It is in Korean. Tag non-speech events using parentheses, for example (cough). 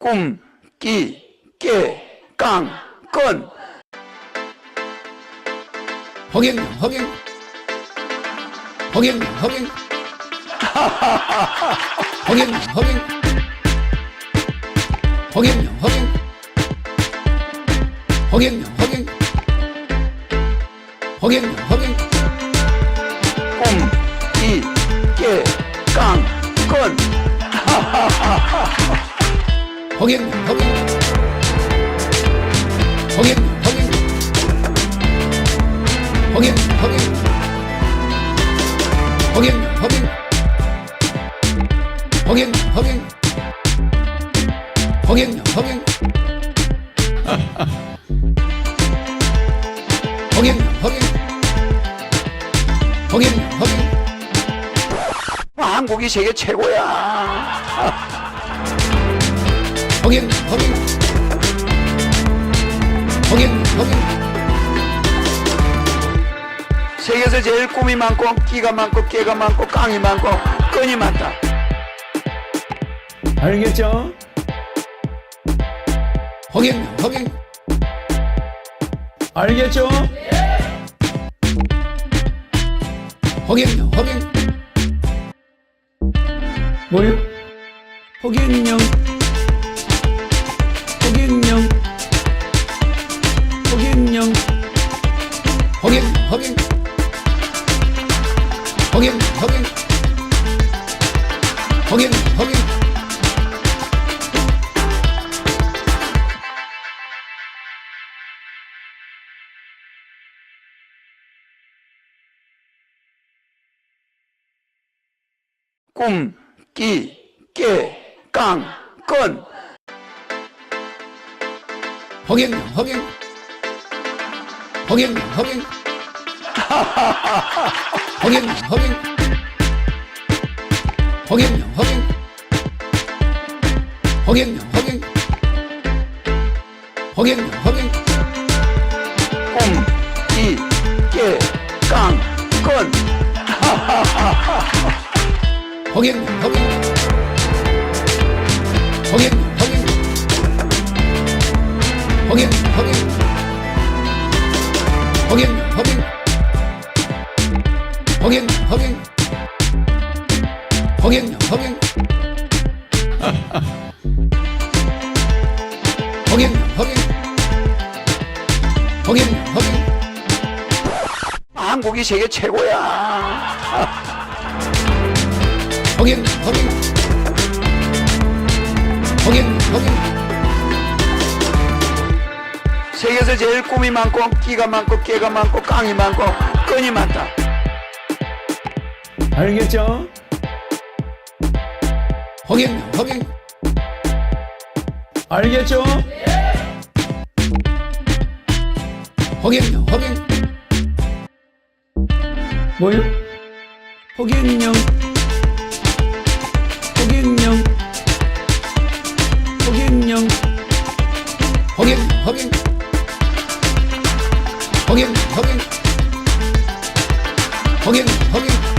꿈, 끼, 깨, 깡, 건. 허갱, 허갱. 허갱, 허갱. 허갱, 허갱. 허갱, 허갱. 허갱, 허갱. 허갱, 허갱. 꿈, 끼, 깨, 깡, 건. (laughs) 허경 허경 허경 허경 허경 허경 허경 허경 허경 허경 허경 허경 허경 허경 허경 허경 한국이 세계 최고야. 허경 허경 허경 허경 세계에서 제일 꿈이 많고, 끼가 많고, 깨가 많고, 깡이 많고, 건이 많다. 알겠죠? 허경 허경 알겠죠? 허경 허경 뭐요? 허경영 허 안녕. 허갱 허갱 허갱 허갱 허갱 허갱 꿈, 끼, 깨, 깡, 건. 허갱, 허갱. 허경 허경 허경 허경 허경 허경 허경 허경 허경 허경 꿈, 끼, 깨, 깡, 건. 허경 허경 허경 허경 허경 허경 허경 허경 허경 허경 허경 허경 허경 허경 허경 허경 한국이 세계 최고야. 허경 허경 허경 허경 세계에서 제일 꿈이 많고, 끼가 많고, 깨가 많고, 깡이 많고, 건이 많다. 알겠죠? 허경 허경 알겠죠? 허경 허경 뭐요? 허경영 허경영 허경영 허경 허경 허갱 허갱 허갱 허갱